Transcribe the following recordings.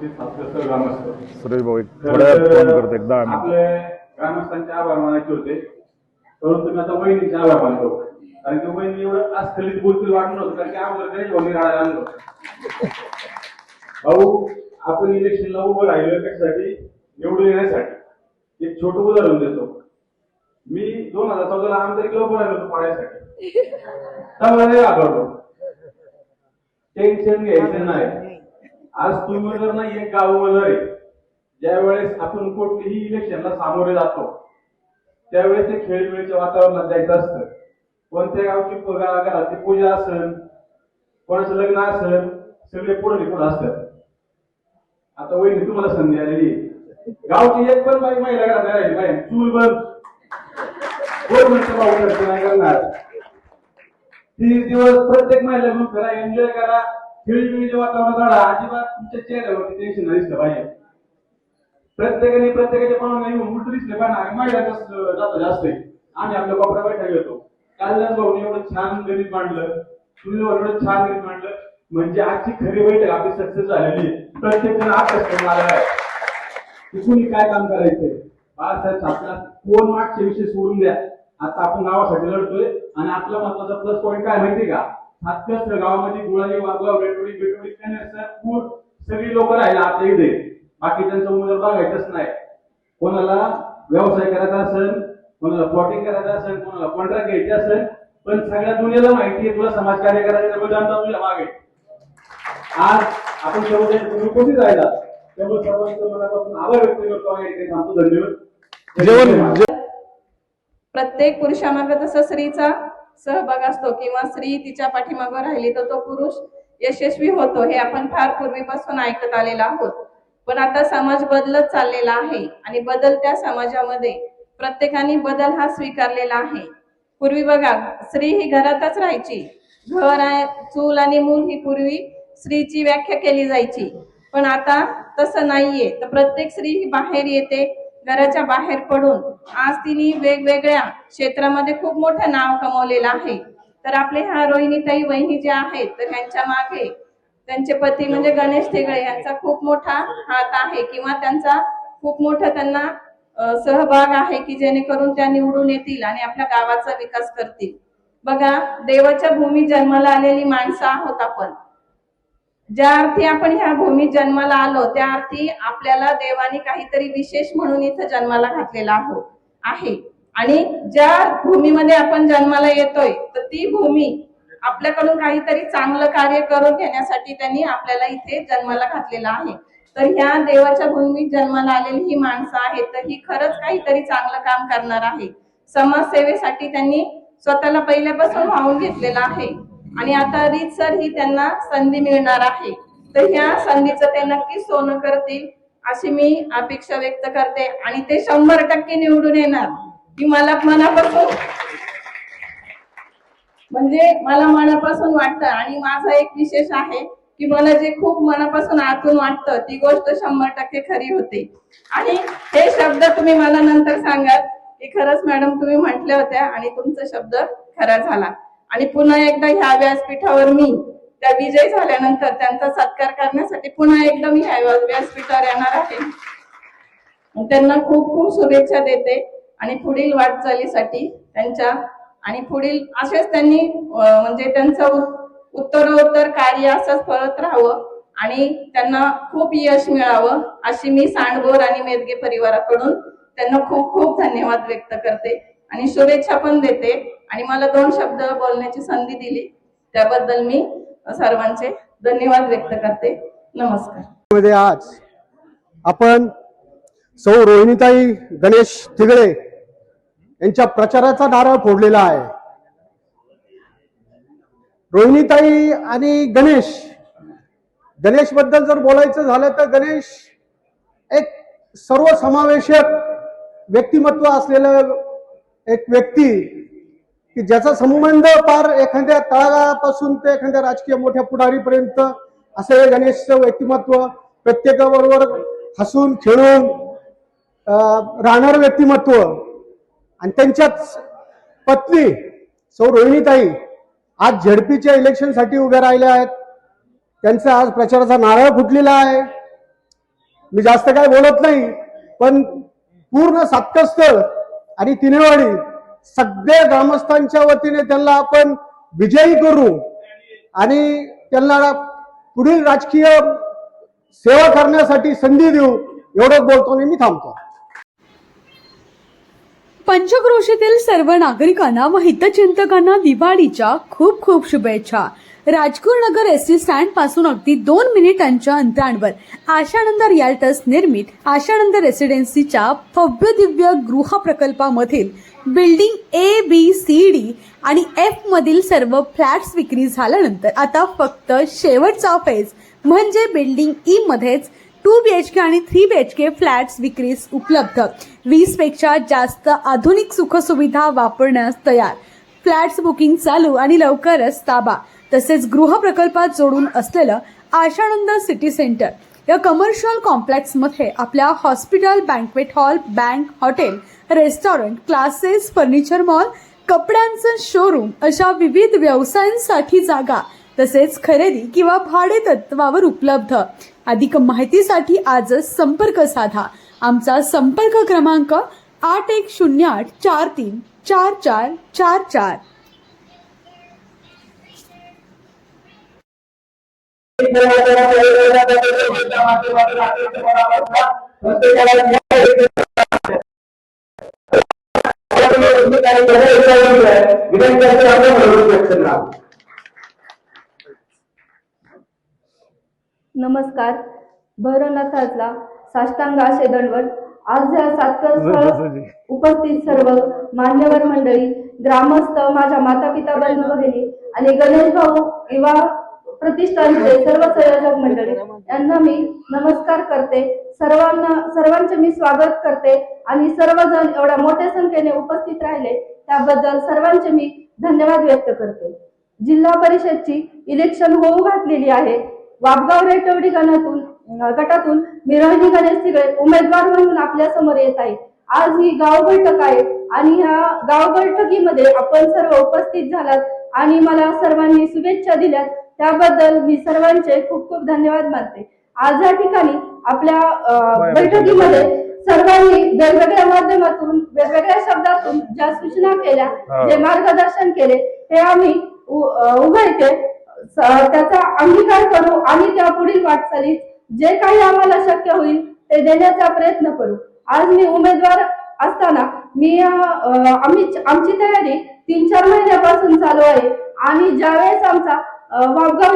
उपस्थित सातसष्ट ग्रामस्थ सुरेश भाऊ थोड्या फोन करतो एकदा आपले ग्रामस्थांचे आभार मानायचे होते. परंतु मी आता वहिनीचे आभार मानतो. कारण की वहिनी एवढं अस्खलित बोलतील वाटलं नव्हतं. कारण की अगोदर गणेश भाऊनी राहायला आणलं भाऊ आपण इलेक्शनला उभं राहिलो कशासाठी निवडून येण्यासाठी. एक छोटं उदाहरण देतो. मी दोन हजार चौदाला आमदारीला उभं राहिलो होतो पाण्यासाठी. त्यामुळे नाही वापरतो टेन्शन घ्यायचं नाही. आज तुम्ही जर नाही एक गाव आहे ज्या वेळेस आपण कोणतेही इलेक्शनला सामोरे जातो त्यावेळेस ते खेळीमेळीच्या वातावरणात जायचं असतं. कोणत्या गावची घराची पूजा असेल कोणाचं लग्न असेल सगळे पुढे पुढे असतात. आता वहिनी तुम्हाला संधी आलेली गावची एक पण बाई महिला घरात राहिली बाई. चूल बंद. कोण भाऊ नाही करणार. तीस दिवस प्रत्येक महिला घेऊन फिरा एन्जॉय करा. खेळीमेळीच्या वातावरणात राहा अजिबात तुमच्या चेहऱ्यावरती टेन्शन नाही दिसलं पाहिजे. प्रत्येकाने प्रत्येकाच्या पाहुणे येऊन उलट दिसले पाहिजे महिलाच जातो जास्त आहे. आम्ही आपल्या कोपऱ्या बैठा घेतो. कालच भाऊने एवढं छान गणित मांडलं. तुम्ही एवढं छान गणित मांडलं. म्हणजे आजची खरी बैठक आपली सक्सेस झालेली आहे. प्रत्येक जण अभ्यास करून आला आहे. कुणी काय काम करायचंय? बाळासाहेब आपला कोण मागचे विषय सोडून द्या? आता आपण गावासाठी लढतोय आणि आपला महत्त्वाचा प्लस पॉईंट काय माहिती का? सातकस गावामध्ये गुळाली वाघगाव बेटोडी बेटोडी पूर सगळी लोक राहिले आपल्या इथे. बाकी त्यांचं उमेदवार बघायचंच नाही. कोणाला व्यवसाय करायचा असेल कोणाला प्लॉटिंग करायचं असेल कोणाला कॉन्ट्रॅक्ट घ्यायचे असेल पण सगळ्या दुनियाला माहिती आहे तुला समाजकार्य करायचं त्यामुळे जनता तुझ्या मागे. आज आपण सर्व उपस्थित राहिला त्यामुळे सर्वांचं मनापासून आभार व्यक्त करतो इथे थांबतो. धन्यवाद. प्रत्येक पुरुषामागे जसं स्त्रीचा सहभाग असतो किंवा स्त्री तिच्या पाठीमागं राहिली तर तो पुरुष यशस्वी होतो हे आपण फार पूर्वीपासून ऐकत आलेलो आहोत. पण आता समाज बदलत चाललेला आहे आणि बदलत्या समाजामध्ये प्रत्येकाने बदल हा स्वीकारलेला आहे. पूर्वी बघा स्त्री ही घरातच राहायची. घर आहे चूल आणि मूल ही पूर्वी स्त्रीची व्याख्या केली जायची. पण आता तसं नाहीये. तर प्रत्येक स्त्री ही बाहेर येते घराच्या बाहेर पडून आज तिने वेगवेगळ्या क्षेत्रामध्ये खूप मोठं नाव कमवलेलं आहे. तर आपले ह्या रोहिणीताई वहिनी ज्या आहेत तर ह्यांच्या मागे त्यांचे पती म्हणजे गणेश ठेगळे यांचा खूप मोठा हात आहे किंवा त्यांचा खूप मोठा त्यांना सहभाग आहे की जेणेकरून त्या निवडून येतील आणि आपल्या गावाचा विकास करतील. बघा देवाच्या भूमी जन्माला आलेली माणसं आहोत आपण. ज्या अर्थी आपण ह्या भूमीत जन्माला आलो त्या अर्थी आपल्याला देवाने काहीतरी विशेष म्हणून इथं जन्माला घातलेला आहो आहे. आणि ज्या भूमीमध्ये आपण जन्माला येतोय तर ती भूमी आपल्याकडून काहीतरी चांगलं कार्य करून घेण्यासाठी त्यांनी आपल्याला इथे जन्माला घातलेला आहे. तर ह्या देवाच्या भूमीत जन्माला आलेली ही माणसं आहेत तर ही खरंच काहीतरी चांगलं काम करणार आहे. समाजसेवेसाठी त्यांनी स्वतःला पहिल्यापासून वाहून घेतलेलं आहे. आणि आता रीतसर ही त्यांना संधी मिळणार आहे. तर ह्या संधीचं ते नक्की सोनं करतील अशी मी अपेक्षा व्यक्त करते. आणि ते शंभर टक्के निवडून येणार. ही मला मनापासून म्हणजे मला मनापासून वाटतं. आणि माझा एक विशेष आहे की मला जे खूप मनापासून आतून वाटतं ती गोष्ट शंभर टक्के खरी होते. आणि हे शब्द तुम्ही मला नंतर सांगाल की खरंच मॅडम तुम्ही म्हटल्या होत्या आणि तुमचा शब्द खरा झाला. आणि पुन्हा एकदा ह्या व्यासपीठावर मी त्या विजय झाल्यानंतर त्यांचा सत्कार करण्यासाठी पुन्हा एकदा मी ह्या व्यास- व्यासपीठावर येणार आहे. त्यांना खूप खूप शुभेच्छा देते आणि पुढील वाटचालीसाठी त्यांच्या आणि पुढील असेच त्यांनी म्हणजे त्यांचं उत्तरोत्तर कार्य असंच फळत राहावं आणि त्यांना खूप यश मिळावं अशी मी सांडगोर आणि मेदगे परिवाराकडून त्यांना खूप खूप धन्यवाद व्यक्त करते. आणि शुभेच्छा पण देते. आणि मला दोन शब्द बोलण्याची संधी दिली. त्याबद्दल मी सर्वांचे धन्यवाद व्यक्त करते. नमस्कार. मध्ये आज आपण सौ रोहिणीताई गणेश तिगडे यांच्या प्रचाराचा नारळ फोडलेला आहे. रोहिणीताई आणि गणेश. गणेशबद्दल जर बोलायचं झालं तर गणेश एक सर्वसमावेशक व्यक्तिमत्व असलेलं एक व्यक्ती की ज्याचा संबंध पार एखाद्या तळागाळापासून ते एखाद्या राजकीय मोठ्या पुढारीपर्यंत असं हे गणेशचं व्यक्तिमत्व प्रत्येकाबरोबर हसून खेळून राहणार राहणारं व्यक्तिमत्व. आणि त्यांच्याच पत्नी सौ रोहिणीताई आज झेडपीच्या इलेक्शनसाठी उभ्या राहिल्या आहेत. त्यांचा आज प्रचाराचा नारळ फुटलेला आहे. मी जास्त काय बोलत नाही पण पूर्ण सातकस्थळ आणि तिनेवाडी सगळ्या ग्रामस्थांच्या वतीने त्यांना आपण विजयी करू आणि त्यांना पुढील राजकीय सेवा करण्यासाठी संधी देऊ एवढं बोलतो आणि मी थांबतो. पंचक्रोशीतील सर्व नागरिकांना व हितचिंतकांना दिवाळीच्या खूप खूप शुभेच्छा. राजपूर नगर एस टी स्टँडपासून अगदी दोन मिनिटांच्या अंतरांवर आशानंद रियाल्टर्स निर्मित आशानंद रेसिडेन्सीच्या भव्य दिव्य गृह प्रकल्पामधील building A B C D आणि एफ मधील सर्व फ्लॅट्स विक्री झाल्यानंतर आता फक्त शेवटचा फेज म्हणजे बिल्डिंग ई मध्येच टू बी एच के आणि three B H K flats विक्रीस उपलब्ध. वीसपेक्षा जास्त आधुनिक सुखसुविधा वापरण्यास तयार. फ्लॅट्स बुकिंग चालू आणि लवकरच ताबा. तसेच गृह प्रकल्पात जोडून असलेलं आशानंद सिटी सेंटर या कमर्शियल कॉम्प्लेक्समध्ये आपल्या hospital banquet hall bank hotel restaurant classes furniture mall कपड्यांचं शोरूम अशा विविध व्यवसायांसाठी जागा तसेच खरेदी किंवा भाडे तत्वावर उपलब्ध. अधिक माहितीसाठी आजच संपर्क साधा. आमचा संपर्क क्रमांक आठ एक शून्य आठ चार तीन चार चार चार चार. नमस्कार. भैरवनाथातला साष्टांग असे दंडवत आज या सातकर स्थळ उपस्थित सर्व मान्यवर मंडळी ग्रामस्थ माझ्या माता पिता बंधू भगिनी आणि गणेश भाऊ युवा प्रतिष्ठानचे सर्व संयोजक मंडळी. यांना मी नमस्कार करते. सर्वांना सर्वांचे मी स्वागत करते. आणि सर्वजण एवढ्या मोठ्या संख्येने उपस्थित राहिले त्याबद्दल सर्वांचे मी धन्यवाद व्यक्त करते. जिल्हा परिषदची इलेक्शन होऊ घातलेली आहे. वापगाव रेटवडी गणातून गटातून मी रोहिणी गणेश तिगळे उमेदवार म्हणून आपल्यासमोर येत आहे आज ही गाव बैठक आहे आणि ह्या गाव बैठकीमध्ये आपण सर्व उपस्थित झालात आणि मला सर्वांनी शुभेच्छा दिल्यात. त्याबद्दल मी सर्वांचे खूप खूप धन्यवाद मानते. आज या ठिकाणी आपल्या बैठकीमध्ये सर्वांनी वेगवेगळ्या माध्यमातून वेगवेगळ्या शब्दातून ज्या सूचना केल्या जे मार्गदर्शन केले ते आम्ही उभयते त्याचा अंगीकार करू आणि त्या पुढील वाटचालीत जे काही आम्हाला शक्य होईल ते देण्याचा प्रयत्न करू. आज मी उमेदवार असताना मी आम्ही आमची तयारी तीन चार महिन्यापासून चालू आहे आणि ज्यावेळेस आमचा अं, वापगाव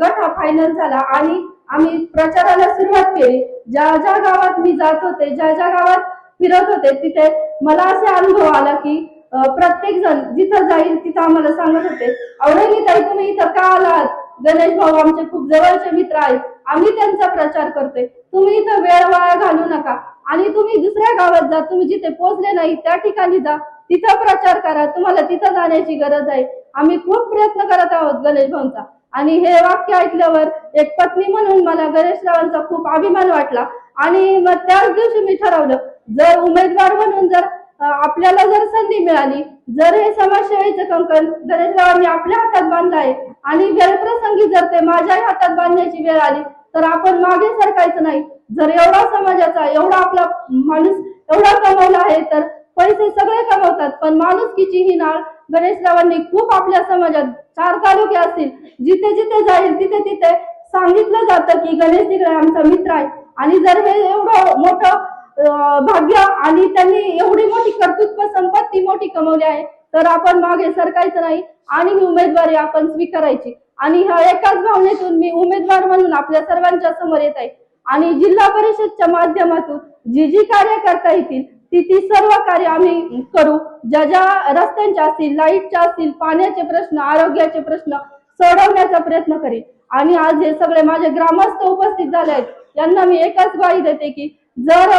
गट हा फायनल झाला आणि आम्ही प्रचाराला सुरुवात केली. ज्या ज्या गावात मी जात होते ज्या ज्या गावात फिरत होते तिथे मला असे अनुभव आला की प्रत्येक जण जिथं जाईल तिथं आम्हाला सांगत होते औरंगी ताई तुम्ही इथं का आलात? गणेश भाऊ आमचे खूप जवळचे मित्र आहेत. आम्ही त्यांचा प्रचार करतोय. तुम्ही इथं वेळ वाया घालू नका. आणि तुम्ही दुसऱ्या गावात जा. तुम्ही जिथे पोहोचले नाही त्या ठिकाणी जा. तिथं प्रचार करा. तुम्हाला तिथं जाण्याची गरज आहे. आम्ही खूप प्रयत्न करत आहोत गणेश भाऊंचा. आणि हे वाक्य ऐकल्यावर एक पत्नी म्हणून मला गणेशरावांचा खूप अभिमान वाटला. आणि मग त्याच दिवशी मी ठरवलं जर उमेदवार म्हणून जर आपल्याला जर संधी मिळाली जर हे समाजसेवेचं कंकण गणेशरावांनी आपल्या हातात बांधलं आहे आणि वेळप्रसंगी जर ते माझ्याही हातात बांधण्याची वेळ आली तर आपण मागे सरकायचं नाही. जर एवढा समाजाचा एवढा आपला माणूस एवढा कमवला आहे तर पैसे सगळे कमवतात पण माणुसकीची ही नाळ गणेशरावांनी खूप आपल्या समाजात चार तालुके असतील जिथे जिथे जाईल तिथे तिथे सांगितलं जातं की गणेश तिकडे आमचा मित्र आहे. आणि जर हे एवढं मोठं भाग्य आणि त्यांनी एवढी मोठी कर्तृत्व संपत्ती मोठी कमवली आहे तर आपण मागे सरकायचं नाही आणि ही उमेदवारी आपण स्वीकारायची. आणि ह्या एकाच भावनेतून मी उमेदवार म्हणून आपल्या सर्वांच्या समोर येत आहे. आणि जिल्हा परिषदच्या माध्यमातून जी जी कार्य करता येतील ती ती सर्व कार्य आम्ही करू. ज्या ज्या रस्त्यांच्या असतील लाईटच्या असतील पाण्याचे प्रश्न आरोग्याचे प्रश्न सोडवण्याचा प्रयत्न करेन आणि आज हे सगळे माझे ग्रामस्थ उपस्थित झाले आहेत. यांना मी एकच ग्वाही देते की जर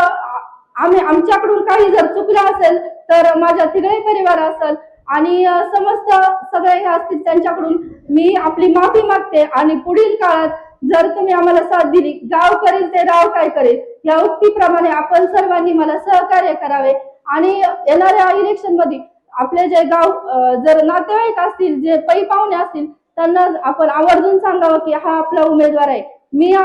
आम्ही आमच्याकडून काही जर चुकलं असेल तर माझ्या तिघे परिवार असेल आणि समस्त सगळे हे असतील त्यांच्याकडून मी आपली माफी मागते आणि पुढील काळात जर तुम्ही आम्हाला साथ दिली गाव करेल ते राव काय करेल या उक्तीप्रमाणे आपण सर्वांनी मला सहकार्य करावे. आणि येणाऱ्या इलेक्शनमध्ये आपले जे गाव जर नातेवाईक असतील जे पै पाहुणे असतील त्यांना आपण आवर्जून सांगावं की हा आपला उमेदवार आहे. मी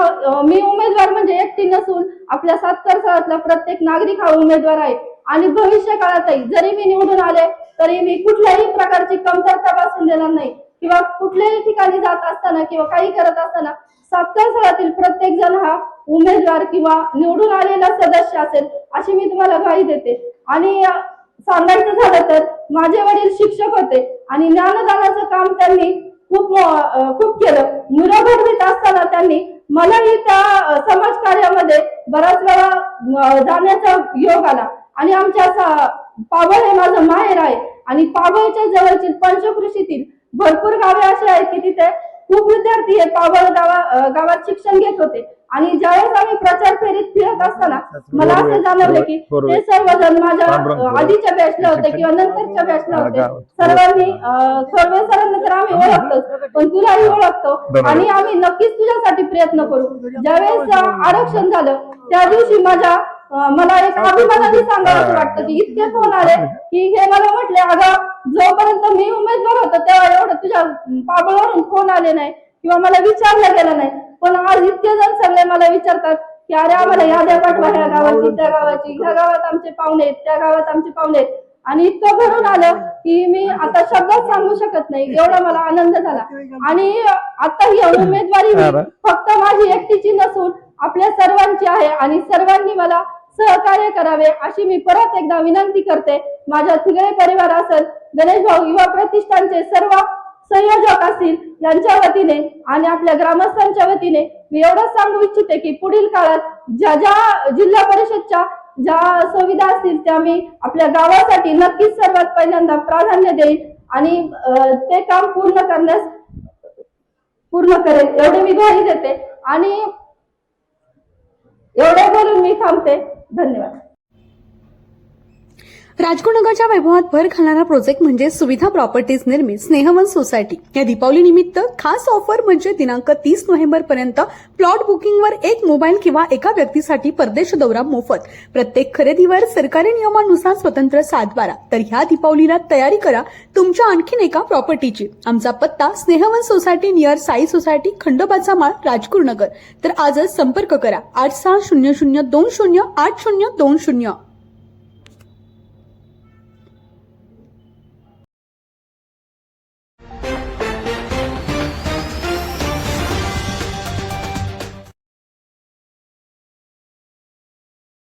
मी उमेदवार म्हणजे एकटी नसून आपल्या सातकर शहरातला प्रत्येक नागरिक हा उमेदवार आहे. आणि भविष्य काळातही जरी मी निवडून आले तरी मी कुठल्याही प्रकारची कमतरता बसून देणार नाही. किंवा कुठल्याही ठिकाणी जात असताना किंवा काही करत असताना सातकर शहरातील प्रत्येक जण हा उमेदवार किंवा निवडून आलेला सदस्य असेल अशी मी तुम्हाला ग्वाही देते. आणि सांगायचं झालं तर माझे वडील शिक्षक होते आणि ज्ञानदानाचं काम त्यांनी खूप खूप केलं. मुलं देत असताना त्यांनी मलाही त्या समाज कार्यामध्ये बराच वेळा जाण्याचा योग आला. आणि आमच्या सा- पाबळ हे माझं माहेर आहे. आणि पाबळच्या जवळची पंचकृषीतील भरपूर गावे अशी आहेत की तिथे खूप विद्यार्थी हे पाबळ गावा गावात शिक्षण घेत होते. आणि ज्यावेळेस आम्ही प्रचार फेरीत फिरत असताना मला असं जाणवलं की ते सर्वजण माझ्या आधीच्या बॅचला होते किंवा नंतरच्या बॅचला होते. सर्वांनी अ, थोरवे सरांना तर आम्ही ओळखतोच पण तुलाही ओळखतो. आणि आम्ही नक्कीच तुझ्यासाठी प्रयत्न करू. ज्यावेळेस आरक्षण झालं त्या दिवशी माझ्या मला एक अभिमानाने सांगावं वाटतं की इतके फोन आले की हे मला म्हटले अगं जोपर्यंत मी उमेदवार होतो तेव्हा एवढं तुझ्या पाबळवरून फोन आले नाही किंवा मला विचारलं गेलं नाही. पण आज इतके जण सगळे मला विचारतात की अरे आम्हाला याद्या पाठवा ह्या गावाची त्या गावाची ह्या गावात आमचे पाहुणे आहेत त्या गावात आमचे पाहुणे आहेत. आणि इतकं भरून आलं की मी आता शब्दात सांगू शकत नाही. एवढा मला आनंद झाला. आणि आता ही उमेदवारी फक्त माझी एकटीची नसून आपल्या सर्वांची आहे आणि सर्वांनी मला सहकार्य करावे अशी मी परत एकदा विनंती करते. माझ्या तिघडे परिवार असेल गणेश भाऊ युवा प्रतिष्ठानचे सर्व संयोजक असतील यांच्या वतीने आणि आपल्या ग्रामस्थांच्या वतीने मी एवढंच सांगू इच्छिते की पुढील काळात ज्या ज्या जिल्हा परिषदच्या ज्या सुविधा असतील त्या मी आपल्या गावासाठी नक्कीच सर्वात पहिल्यांदा प्राधान्य देईल आणि ते काम पूर्ण करण्यास पूर्ण करेल एवढे मी ग्वाही देते आणि एवढे बोलून मी थांबते. धन्यवाद. राजगुरुनगरच्या वैभवात भर घालणारा प्रोजेक्ट म्हणजे सुविधा प्रॉपर्टीज निर्मित स्नेहवन सोसायटी या दीपावली निमित्त खास ऑफर म्हणजे दिनांक तीस नोव्हेंबर पर्यंत प्लॉट बुकिंगवर एक मोबाईल किंवा एका व्यक्तीसाठी परदेश दौरा मोफत. प्रत्येक खरेदीवर सरकारी नियमानुसार स्वतंत्र सातबारा. तर ह्या दीपावलीला तयारी करा तुमच्या आणखीन एका प्रॉपर्टीची आमचा पत्ता Snehvan society near Sai society खंडोबाचा माळ राजगुरुनगर. तर आजच संपर्क करा. आठ सहा शून्य शून्य दोन शून्य आठ शून्य दोन शून्य.